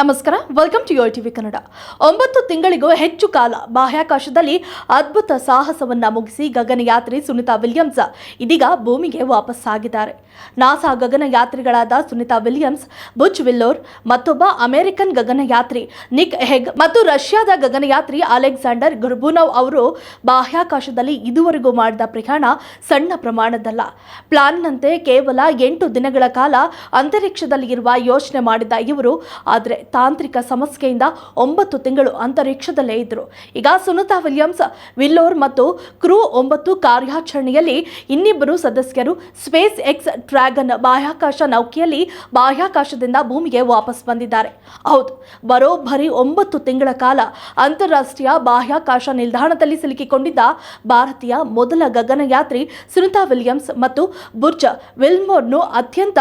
ನಮಸ್ಕಾರ. Welcome to your TV Kannada ಒಂಬತ್ತು ತಿಂಗಳಿಗೂ ಹೆಚ್ಚು ಕಾಲ ಬಾಹ್ಯಾಕಾಶದಲ್ಲಿ ಅದ್ಭುತ ಸಾಹಸವನ್ನ ಮುಗಿಸಿ ಗಗನಯಾತ್ರಿ ಸುನಿತಾ ವಿಲಿಯಮ್ಸ್ ಇದೀಗ ಭೂಮಿಗೆ ವಾಪಸ್ ಆಗಿದ್ದಾರೆ. ನಾಸಾ ಗಗನಯಾತ್ರಿಗಳಾದ ಸುನಿತಾ ವಿಲಿಯಮ್ಸ್ ಬುಚ್ ವಿಲ್ಲೋರ್, ಮತ್ತೊಬ್ಬ ಅಮೆರಿಕನ್ ಗಗನಯಾತ್ರಿ ನಿಕ್ ಹೆಗ್ ಮತ್ತು ರಷ್ಯಾದ ಗಗನಯಾತ್ರಿ ಅಲೆಕ್ಸಾಂಡರ್ ಗುರ್ಬುನವ್ ಅವರು ಬಾಹ್ಯಾಕಾಶದಲ್ಲಿ ಇದುವರೆಗೂ ಮಾಡಿದ ಪ್ರಯಾಣ ಸಣ್ಣ ಪ್ರಮಾಣದಲ್ಲ. ಪ್ಲಾನ್ನಂತೆ ಕೇವಲ ಎಂಟು ದಿನಗಳ ಕಾಲ ಅಂತರಿಕ್ಷದಲ್ಲಿ ಇರುವ ಯೋಚನೆ ಮಾಡಿದ ಇವರು. ಆದರೆ ತಾಂತ್ರಿಕ ಸಮಸ್ಯೆಯಿಂದ ಒಂಬತ್ತು ತಿಂಗಳು ಅಂತರಿಕ್ಷದಲ್ಲೇ ಇದ್ದರು ಈಗ ಸುನಿತಾ ವಿಲಿಯಮ್ಸ್, ವಿಲ್ಲೋರ್ ಮತ್ತು ಕ್ರೂ ಒಂಬತ್ತು ಕಾರ್ಯಾಚರಣೆಯಲ್ಲಿ ಇನ್ನಿಬ್ಬರು ಸದಸ್ಯರು ಸ್ಪೇಸ್ ಎಕ್ಸ್ ಡ್ರ್ಯಾಗನ್ ಬಾಹ್ಯಾಕಾಶ ನೌಕೆಯಲ್ಲಿ ಬಾಹ್ಯಾಕಾಶದಿಂದ ಭೂಮಿಗೆ ವಾಪಸ್ ಬಂದಿದ್ದಾರೆ. ಹೌದು, ಬರೋಬ್ಬರಿ ಒಂಬತ್ತು ತಿಂಗಳ ಕಾಲ ಅಂತಾರಾಷ್ಟ್ರೀಯ ಬಾಹ್ಯಾಕಾಶ ನಿಲ್ದಾಣದಲ್ಲಿ ಸಿಲುಕಿಕೊಂಡಿದ್ದ ಭಾರತೀಯ ಮೊದಲ ಗಗನಯಾತ್ರಿ ಸುನಿತಾ ವಿಲಿಯಮ್ಸ್ ಮತ್ತು ಬುರ್ಜ್ ವಿಲ್ಮೋರ್ನು ಅತ್ಯಂತ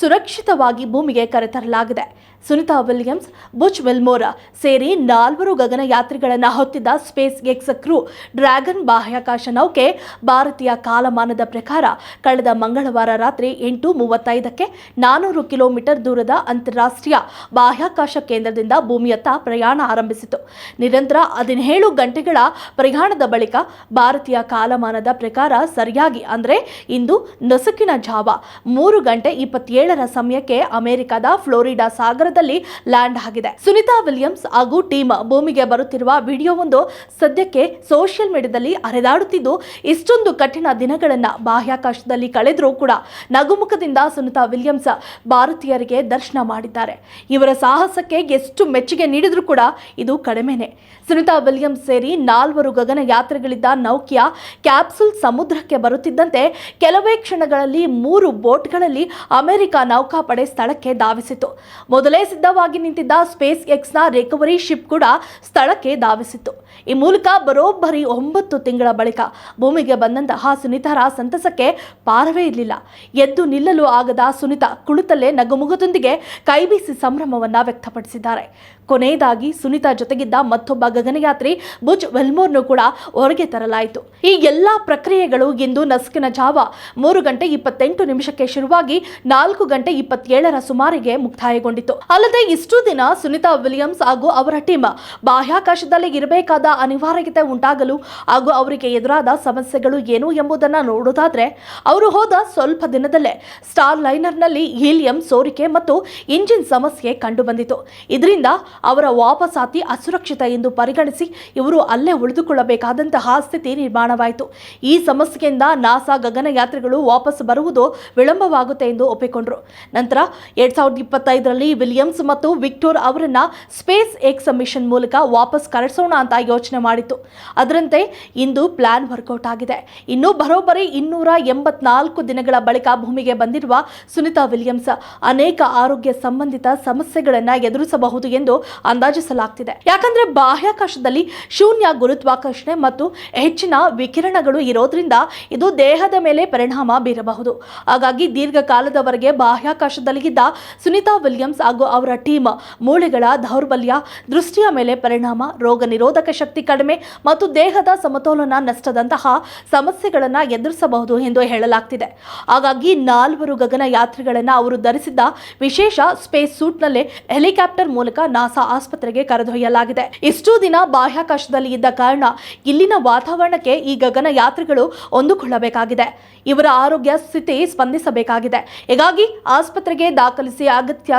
ಸುರಕ್ಷಿತವಾಗಿ ಭೂಮಿಗೆ ಕರೆತರಲಾಗಿದೆ. ಸುನಿತಾ ವಿಲಿಯಮ್ಸ್, ಬುಚ್ ವೆಲ್ಮೋರ ಸೇರಿ ನಾಲ್ವರು ಗಗನಯಾತ್ರಿಗಳನ್ನು ಹೊತ್ತಿದ್ದ ಸ್ಪೇಸ್ ಎಕ್ಸ್ ಕ್ರೂ ಡ್ರ್ಯಾಗನ್ ಬಾಹ್ಯಾಕಾಶ ನೌಕೆ ಭಾರತೀಯ ಕಾಲಮಾನದ ಪ್ರಕಾರ ಕಳೆದ ಮಂಗಳವಾರ ರಾತ್ರಿ ಎಂಟು ಮೂವತ್ತೈದಕ್ಕೆ ನಾನೂರು ಕಿಲೋಮೀಟರ್ ದೂರದ ಅಂತಾರಾಷ್ಟ್ರೀಯ ಬಾಹ್ಯಾಕಾಶ ಕೇಂದ್ರದಿಂದ ಭೂಮಿಯತ್ತ ಪ್ರಯಾಣ ಆರಂಭಿಸಿತು. ನಿರಂತರ ಹದಿನೇಳು ಗಂಟೆಗಳ ಪ್ರಯಾಣದ ಬಳಿಕ ಭಾರತೀಯ ಕಾಲಮಾನದ ಪ್ರಕಾರ ಸರಿಯಾಗಿ ಅಂದರೆ ಇಂದು ನಸುಕಿನ ಜಾವ ಮೂರು ಗಂಟೆ ಇಪ್ಪತ್ತೇಳರ ಸಮಯಕ್ಕೆ ಅಮೆರಿಕದ ಫ್ಲೋರಿಡಾ ಸಾಗರದಲ್ಲಿ ಲ್ಯಾಂಡ್ ಆಗಿದೆ. ಸುನಿತಾ ವಿಲಿಯಮ್ಸ್ ಹಾಗೂ ಟೀಮ್ ಭೂಮಿಗೆ ಬರುತ್ತಿರುವ ವಿಡಿಯೋವೊಂದು ಸದ್ಯಕ್ಕೆ ಸೋಷಿಯಲ್ ಮೀಡಿಯಾದಲ್ಲಿ ಹರಿದಾಡುತ್ತಿದ್ದು, ಇಷ್ಟೊಂದು ಕಠಿಣ ದಿನಗಳನ್ನ ಬಾಹ್ಯಾಕಾಶದಲ್ಲಿ ಕಳೆದರೂ ಕೂಡ ನಗುಮುಖದಿಂದ ಸುನಿತಾ ವಿಲಿಯಮ್ಸ್ ಭಾರತೀಯರಿಗೆ ದರ್ಶನ ಮಾಡಿದ್ದಾರೆ. ಇವರ ಸಾಹಸಕ್ಕೆ ಎಷ್ಟು ಮೆಚ್ಚುಗೆ ನೀಡಿದರೂ ಕೂಡ ಇದು ಕಡಿಮೆನೆ. ಸುನಿತಾ ವಿಲಿಯಮ್ಸ್ ಸೇರಿ ನಾಲ್ವರು ಗಗನಯಾತ್ರಿಗಳಿದ್ದ ನೌಕೆಯ ಕ್ಯಾಪ್ಸುಲ್ ಸಮುದ್ರಕ್ಕೆ ಬರುತ್ತಿದ್ದಂತೆ ಕೆಲವೇ ಕ್ಷಣಗಳಲ್ಲಿ ಮೂರು ಬೋಟ್ಗಳಲ್ಲಿ ಅಮೆರಿಕ ನೌಕಾಪಡೆ ಸ್ಥಳಕ್ಕೆ ಧಾವಿಸಿತು. ಮೊದಲೇ ಸಿದ್ಧವಾಗಿ ನಿಂತಿದ್ದ ಸ್ಪೇಸ್ ಎಕ್ಸ್ನ ರಿಕವರಿ ಶಿಪ್ ಕೂಡ ಸ್ಥಳಕ್ಕೆ ಧಾವಿಸಿತ್ತು. ಈ ಮೂಲಕ ಬರೋಬ್ಬರಿ ಒಂಬತ್ತು ತಿಂಗಳ ಬಳಿಕ ಭೂಮಿಗೆ ಬಂದಂತಹ ಸುನಿತಾರ ಸಂತಸಕ್ಕೆ ಪಾರವೇ ಇರಲಿಲ್ಲ. ಎದ್ದು ನಿಲ್ಲಲು ಆಗದ ಸುನಿತಾ ಕುಳಿತಲ್ಲೇ ನಗುಮುಖದೊಂದಿಗೆ ಕೈಬೀಸಿ ಸಂಭ್ರಮವನ್ನ ವ್ಯಕ್ತಪಡಿಸಿದ್ದಾರೆ. ಕೊನೆಯದಾಗಿ ಸುನಿತಾ ಜೊತೆಗಿದ್ದ ಮತ್ತೊಬ್ಬ ಗಗನಯಾತ್ರಿ ಬುಜ್ ವೆಲ್ಮೋರ್ನು ಕೂಡ ಹೊರಗೆ ತರಲಾಯಿತು. ಈ ಎಲ್ಲಾ ಪ್ರಕ್ರಿಯೆಗಳು ಇಂದು ನಸುಕಿನ ಜಾವ. ಮೂರು ಗಂಟೆ ಇಪ್ಪತ್ತೆಂಟು ನಿಮಿಷಕ್ಕೆ ಶುರುವಾಗಿ ನಾಲ್ಕು ಗಂಟೆ ಇಪ್ಪತ್ತೇಳರ ಸುಮಾರಿಗೆ ಮುಕ್ತಾಯಗೊಂಡಿತು ಅಲ್ಲದೆ ಇಷ್ಟು ದಿನ ಸುನಿತಾ ವಿಲಿಯಮ್ಸ್ ಹಾಗೂ ಅವರ ಟೀಮ್ ಬಾಹ್ಯಾಕಾಶದಲ್ಲಿ ಇರಬೇಕಾದ ಅನಿವಾರ್ಯತೆ ಉಂಟಾಗಲು ಹಾಗೂ ಅವರಿಗೆ ಎದುರಾದ ಸಮಸ್ಯೆಗಳು ಏನು ಎಂಬುದನ್ನು ನೋಡೋದಾದ್ರೆ ಅವರು ಹೋದ ಸ್ವಲ್ಪ ದಿನದಲ್ಲೇ ಸ್ಟಾರ್ ಲೈನರ್ನಲ್ಲಿ ಹೀಲಿಯಂ ಸೋರಿಕೆ ಮತ್ತು ಇಂಜಿನ್ ಸಮಸ್ಯೆ ಕಂಡುಬಂದಿತು. ಇದರಿಂದ ಅವರ ವಾಪಸಾತಿ ಅಸುರಕ್ಷಿತ ಎಂದು ಪರಿಗಣಿಸಿ ಇವರು ಅಲ್ಲೇ ಉಳಿದುಕೊಳ್ಳಬೇಕಾದಂತಹ ಸ್ಥಿತಿ ನಿರ್ಮಾಣವಾಯಿತು. ಈ ಸಮಸ್ಯೆಯಿಂದ ನಾಸಾ ಗಗನಯಾತ್ರಿಗಳು ವಾಪಸ್ ಬರುವುದು ವಿಳಂಬವಾಗುತ್ತೆ ಎಂದು ಒಪ್ಪಿಕೊಂಡರು. ನಂತರ ಎರಡ್ ಸಾವಿರದ ಇಪ್ಪತ್ತೈದರಲ್ಲಿ ವಿಲಿಯಮ್ಸ್ ಮತ್ತು ವಿಕ್ಟೋರ್ ಅವರನ್ನ ಸ್ಪೇಸ್ ಎಕ್ಸ್ ಮಿಷನ್ ಮೂಲಕ ವಾಪಸ್ ಕರೆಸೋಣ ಅಂತ ಯೋಚನೆ ಮಾಡಿತ್ತು. ಅದರಂತೆ ಇಂದು ಪ್ಲಾನ್ ವರ್ಕೌಟ್ ಆಗಿದೆ. ಇನ್ನು ಬರೋಬ್ಬರಿ ಇನ್ನೂರ ಎಂಬತ್ನಾಲ್ಕು ದಿನಗಳ ಬಳಿಕ ಭೂಮಿಗೆ ಬಂದಿರುವ ಸುನಿತಾ ವಿಲಿಯಮ್ಸ್ ಅನೇಕ ಆರೋಗ್ಯ ಸಂಬಂಧಿತ ಸಮಸ್ಯೆಗಳನ್ನು ಎದುರಿಸಬಹುದು ಎಂದು ಅಂದಾಜಿಸಲಾಗ್ತಿದೆ. ಯಾಕಂದ್ರೆ ಬಾಹ್ಯಾಕಾಶದಲ್ಲಿ ಶೂನ್ಯ ಗುರುತ್ವಾಕರ್ಷಣೆ ಮತ್ತು ಹೆಚ್ಚಿನ ವಿಕಿರಣಗಳು ಇರೋದ್ರಿಂದ ಇದು ದೇಹದ ಮೇಲೆ ಪರಿಣಾಮ ಬೀರಬಹುದು. ಹಾಗಾಗಿ ದೀರ್ಘಕಾಲದವರೆಗೆ ಬಾಹ್ಯಾಕಾಶದಲ್ಲಿ ಇದ್ದ ಸುನಿತಾ ವಿಲಿಯಮ್ಸ್ ಹಾಗೂ ಅವರ ಟೀಮ್ ಮೂಳೆಗಳ ದೌರ್ಬಲ್ಯ, ದೃಷ್ಟಿಯ ಮೇಲೆ ಪರಿಣಾಮ, ರೋಗ ನಿರೋಧಕ ಶಕ್ತಿ ಕಡಿಮೆ ಮತ್ತು ದೇಹದ ಸಮತೋಲನ ನಷ್ಟದಂತಹ ಸಮಸ್ಯೆಗಳನ್ನು ಎದುರಿಸಬಹುದು ಎಂದು ಹೇಳಲಾಗ್ತಿದೆ. ಹಾಗಾಗಿ ನಾಲ್ವರು ಗಗನಯಾತ್ರಿಗಳನ್ನು ಅವರು ಧರಿಸಿದ್ದ ವಿಶೇಷ ಸ್ಪೇಸ್ ಸೂಟ್ನಲ್ಲೇ ಹೆಲಿಕಾಪ್ಟರ್ ಮೂಲಕ ನಾಸಾ ಆಸ್ಪತ್ರೆಗೆ ಕರೆದೊಯ್ಯಲಾಗಿದೆ. ಇಷ್ಟು ದಿನ ಬಾಹ್ಯಾಕಾಶದಲ್ಲಿ ಇದ್ದ ಕಾರಣ ಇಲ್ಲಿನ ವಾತಾವರಣಕ್ಕೆ ಈ ಗಗನಯಾತ್ರಿಗಳು ಹೊಂದಿಕೊಳ್ಳಬೇಕಾಗಿದೆ. ಇವರ ಆರೋಗ್ಯ ಸ್ಥಿತಿ ಸ್ಪಂದಿಸಬೇಕಾಗಿದೆ. ಹೀಗಾಗಿ ಆಸ್ಪತ್ರೆಗೆ ದಾಖಲಿಸಿ ಅಗತ್ಯ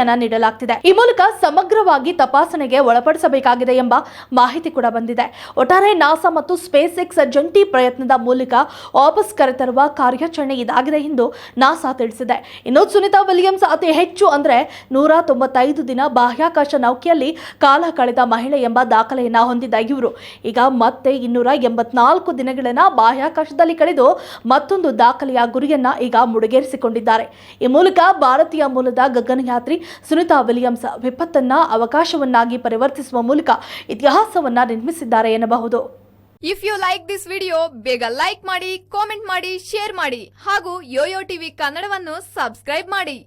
ಚಿಕಿತ್ಸೆಯನ್ನ ನೀಡಲಾಗ್ತಿದೆ. ಈ ಮೂಲಕ ಸಮಗ್ರವಾಗಿ ತಪಾಸಣೆಗೆ ಒಳಪಡಿಸಬೇಕಾಗಿದೆ ಎಂಬ ಮಾಹಿತಿ ಕೂಡ ಬಂದಿದೆ. ಒಟ್ಟಾರೆ ನಾಸಾ ಮತ್ತು ಸ್ಪೇಸ್ ಎಕ್ಸ್ ಜಂಟಿ ಪ್ರಯತ್ನದ ಮೂಲಕ ವಾಪಸ್ ಕರೆತರುವ ಕಾರ್ಯಾಚರಣೆ ಇದಾಗಿದೆ ಎಂದು ನಾಸಾ ತಿಳಿಸಿದೆ. ಇನ್ನು ಸುನಿತಾ ವಿಲಿಯಮ್ಸ್ ಅತಿ ಹೆಚ್ಚು ಅಂದ್ರೆ ನೂರ ತೊಂಬತ್ತೈದು ದಿನ ಬಾಹ್ಯಾಕಾಶ ನೌಕೆಯಲ್ಲಿ ಕಾಲ ಕಳೆದ ಮಹಿಳೆ ಎಂಬ ದಾಖಲೆಯನ್ನ ಹೊಂದಿದ್ದ ಇವರು. ಈಗ ಮತ್ತೆ ಇನ್ನೂರ ಎಂಬತ್ನಾಲ್ಕು ದಿನಗಳನ್ನ ಬಾಹ್ಯಾಕಾಶದಲ್ಲಿ ಕಳೆದು ಮತ್ತೊಂದು ದಾಖಲೆಯ ಗುರಿಯನ್ನ ಈಗ ಮುಡಿಗೇರಿಸಿಕೊಂಡಿದ್ದಾರೆ. ಈ ಮೂಲಕ ಭಾರತೀಯ ಮೂಲದ ಗಗನಯಾತ್ರಿ ಸುನಿತಾ ವಿಲಿಯಮ್ಸ್ ವಿಪತ್ತನ್ನ ಅವಕಾಶವನ್ನಾಗಿ ಪರಿವರ್ತಿಸುವ ಮೂಲಕ ಇತಿಹಾಸವನ್ನ ನಿರ್ಮಿಸಿದ್ದಾರೆ ಎನ್ನಬಹುದು. If you like this video ಬೇಗ ಲೈಕ್ ಮಾಡಿ ಕಾಮೆಂಟ್ ಮಾಡಿ ಶೇರ್ ಮಾಡಿ ಹಾಗೂ ಯೋಯೋ ಟಿವಿ ಕನ್ನಡವನ್ನು ಸಬ್ಸ್ಕ್ರೈಬ್ ಮಾಡಿ.